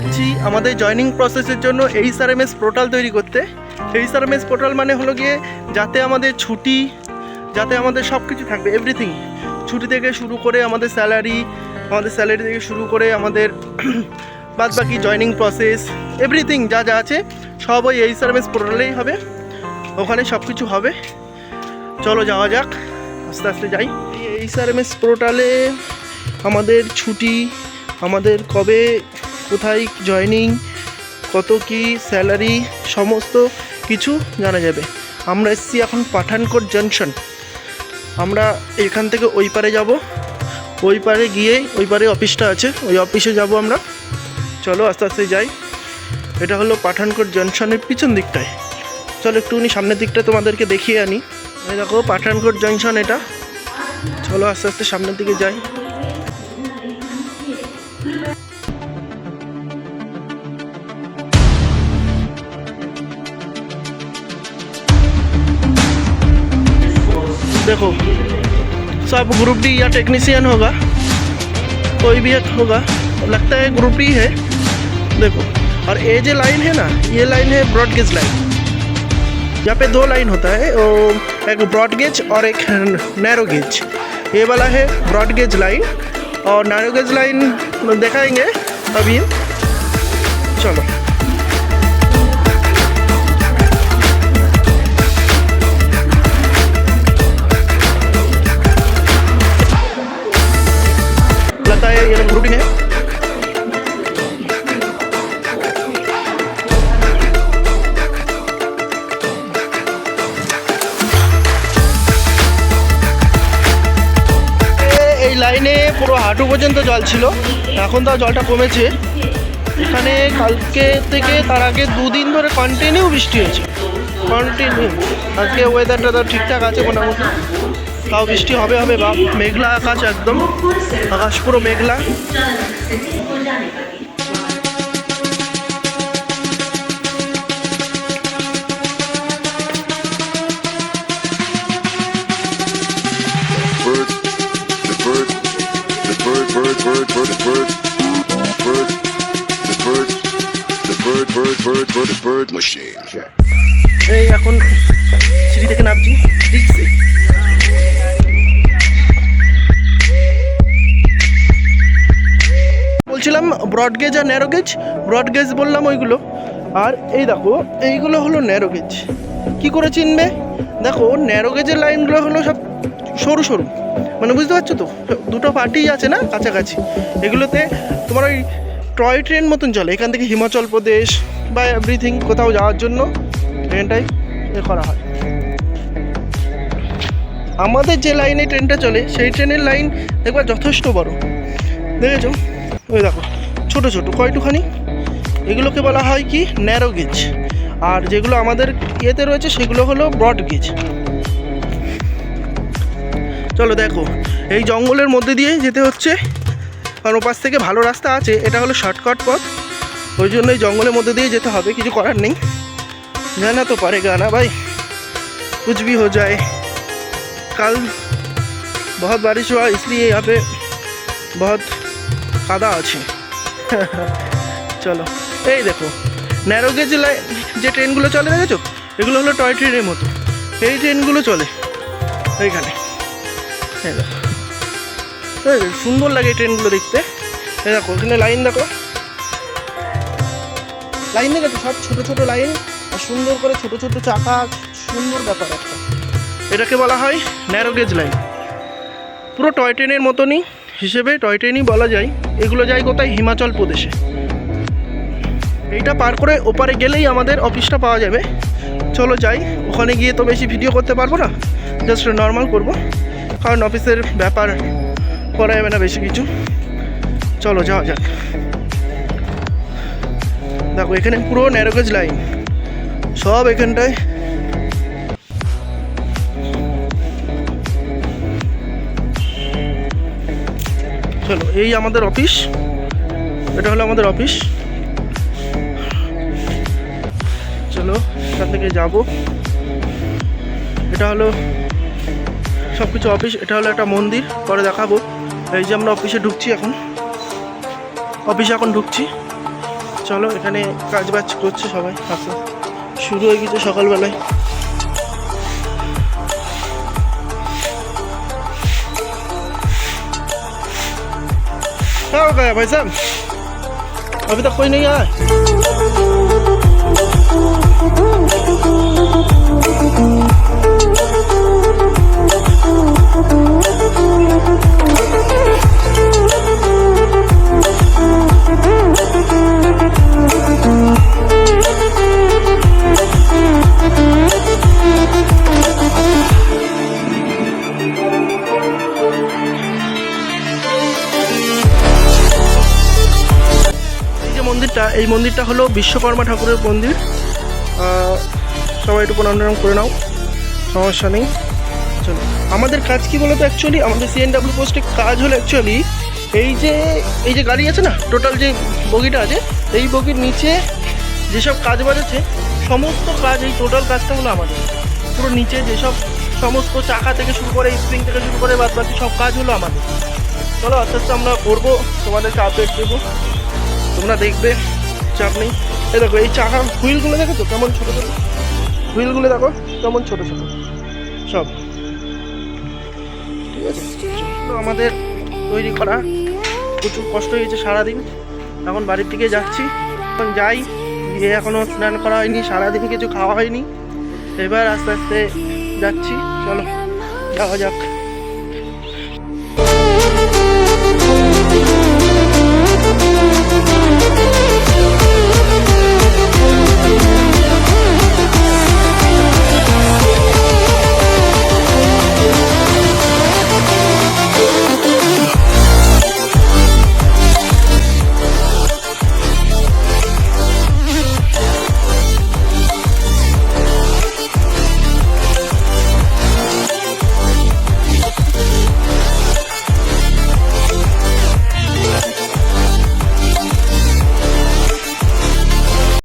যাচ্ছি আমাদের জয়নিং প্রসেসের জন্য H R M S portal তৈরি করতে। H R M S portal মানে হলো গিয়ে যাতে আমাদের ছুটি, যাতে আমাদের সব কিছু থাকবে এভরিথিং ছুটি থেকে শুরু করে আমাদের স্যালারি আমাদের স্যালারি থেকে শুরু করে আমাদের বাদ বাকি জয়নিং প্রসেস এভরিথিং যা যা আছে, সব ওই এম এস পোর্টালেই হবে। ওখানে সব কিছু হবে। চলো যাওয়া যাক। আস্তে আস্তে যাই। এম এস পোর্টালে আমাদের ছুটি, আমাদের কবে কোথায় জয়নিং কত কি স্যালারি সমস্ত কিছু জানা যাবে। আমরা এসছি এখন পাঠানকোট জাংশন আমরা এখান থেকে ওই পারে যাব। ওই পারে গিয়ে ওই পারে অফিসটা আছে। ওই অফিসে যাব আমরা। চলো আস্তে আস্তে যাই। এটা হলো পাঠানকোট জংশনের পিছন দিকটায়। চলো একটুখানি সামনের দিকটা তোমাদেরকে দেখিয়ে আনি। দেখো, পাঠানকোট জংশন এটা। চলো আস্তে আস্তে সামনের দিকে যাই। देखो, सब ग्रुप डी या टेक्नीसियन होगा, कोई भी एक होगा, लगता है ग्रुप डी है, देखो। और ये जो लाइन है ना, ये लाइन है ब्रॉडगेज लाइन यहाँ पे दो लाइन होता है वो एक ब्रॉड गेज और एक नैरो गेज ये वाला है ब्रॉडगेज लाइन और नैरो गेज लाइन दिखाएँगे अभी। चलो। লাইনে পুরো হাঁটু পর্যন্ত জল ছিল। এখন তাও জলটা কমেছে। এখানে কালকে থেকে তার আগে দুদিন ধরে কন্টিনিউ বৃষ্টি হয়েছে। কন্টিনিউ আজকে ওয়েদারটা তো ঠিকঠাক আছে মোটামুটি। তাও বৃষ্টি হবে হবে বা মেঘলা আকাশ একদম। আকাশ পুরো মেঘলা। Bird, bird, bird, bird, the bird, the bird, bird, bird, bird, the bird machine. এই এখন সিঁড়ি থেকে নামছি। বলছিলাম ব্রড গেজ আর ন্যারো গেজ। ব্রড গেজ বললাম ওইগুলো। আর এই দেখো এইগুলো হলো ন্যারো গেজ। কী করে চিনবে? দেখো ন্যারো গেজের লাইনগুলো হলো সব সরু সরু। মানে বুঝতে পারছ তো? দুটো পার্টি আছে না কাছাকাছি? এগুলোতে তোমার ওই টয় ট্রেন মতন চলে। এখান থেকে হিমাচল প্রদেশ বা এভরিথিং কোথাও যাওয়ার জন্য ট্রেনটাই এ করা হয়। আমাদের যে লাইনে ট্রেনটা চলে, সেই ট্রেনের লাইন দেখবা যথেষ্ট বড়। দেখেছ? ওই দেখো, ছোট ছোট, কয়টুখানি? এগুলোকে বলা হয় কি? ন্যারো গেজ আর যেগুলো আমাদের ইয়েতে রয়েছে, সেগুলো হলো ব্রড গেজ চলো দেখো এই জঙ্গলের মধ্যে দিয়ে যেতে হচ্ছে কারণ ওপাশ থেকে ভালো রাস্তা আছে এটা হলো শর্টকাট পথ ওই জন্য এই জঙ্গলের মধ্যে দিয়ে যেতে হবে কিছু করার নেই जाना तो पड़ेगा ना भाई कुछ भी हो जाए कल बहुत बारिश हुआ इसलिए यहाँ पे बहुत কাদা আছে চলো এই দেখো ন্যারো গেজ লাইন যে ট্রেনগুলো চলে দেখেছো এগুলো হলো টয় ট্রেনের মতো এই ট্রেনগুলো চলে এইখানে এই দেখো এই দেখো, সুন্দর লাগে ট্রেনগুলো দেখতে। দেখো এখানে লাইন দেখো। লাইন দেখেছ? সব ছোটো ছোটো লাইন আর সুন্দর করে ছোট ছোট চাকা, সুন্দর ব্যাপার একটা। এটাকে বলা হয় ন্যারো গেজ লাইন পুরো টয় ট্রেনের মতনই হিসেবে টয় ট্রেনই বলা যায়। এগুলো যায় কোথায়? হিমাচল প্রদেশে। এইটা পার করে ওপারে গেলেই আমাদের অফিসটা পাওয়া যাবে। চলো যাই, ওখানে গিয়ে তো বেশি ভিডিও করতে পারব না। জাস্ট নর্মাল করব। কারণ অফিসের ব্যাপার করা যাবে না বেশি কিছু। চলো, যাওয়া যাক। দেখো, এখানে পুরো ন্যারোগেজ লাইন সব এখানটায়। চলো, এই আমাদের অফিস এটা হলো আমাদের অফিস চলো, এখান থেকে যাব। এটা হলো সব কিছু অফিস এটা হলো একটা মন্দির পরে দেখাবো এই যে আমরা অফিসে ঢুকছি এখন অফিসে এখন ঢুকছি চলো এখানে কাজ বাজ করছে সবাই আসো শুরু হয়ে গেছে সকালবেলায় क्या हो गया भाई साहब अभी तक कोई नहीं आया মন্দিরটা হলো বিশ্বকর্মা ঠাকুরের মন্দির। সবাই একটু প্রণাম টনাম করে নাও, সমস্যা নেই। চলো। আমাদের কাজ কি বলতো অ্যাকচুয়ালি আমাদের সিএনডাব্লিউ পোস্টে কাজ হলো অ্যাকচুয়ালি এই যে এই যে গাড়ি আছে না টোটাল যে বগিটা আছে, এই বগির নিচে যেসব কাজ বাজ আছে, সমস্ত কাজ, এই টোটাল কাজটা হলো আমাদের। পুরো নিচে যেসব সমস্ত চাকা থেকে শুরু করে স্প্রিং থেকে শুরু করে বাদ বাকি সব কাজ হলো আমাদের। চলো, আস্তে আস্তে আমরা করব, তোমাদেরকে আপডেট দেবো। তোমরা দেখবে। চাপ নেই। এই দেখো, এই চাকার হুইলগুলো দেখো তো, কেমন ছোটো ছোটো? হুইলগুলো দেখো, কেমন ছোটো ছোটো? সব। ঠিক আছে। আমাদের তৈরি করা প্রচুর কষ্ট হয়েছে সারাদিন। এখন বাড়ির দিকে যাচ্ছি। এখন যাই, গিয়ে এখনও স্নান করা হয়নি, সারাদিন কিছু খাওয়া হয়নি। এবার আস্তে আস্তে যাচ্ছি, চলো, যাওয়া যাক।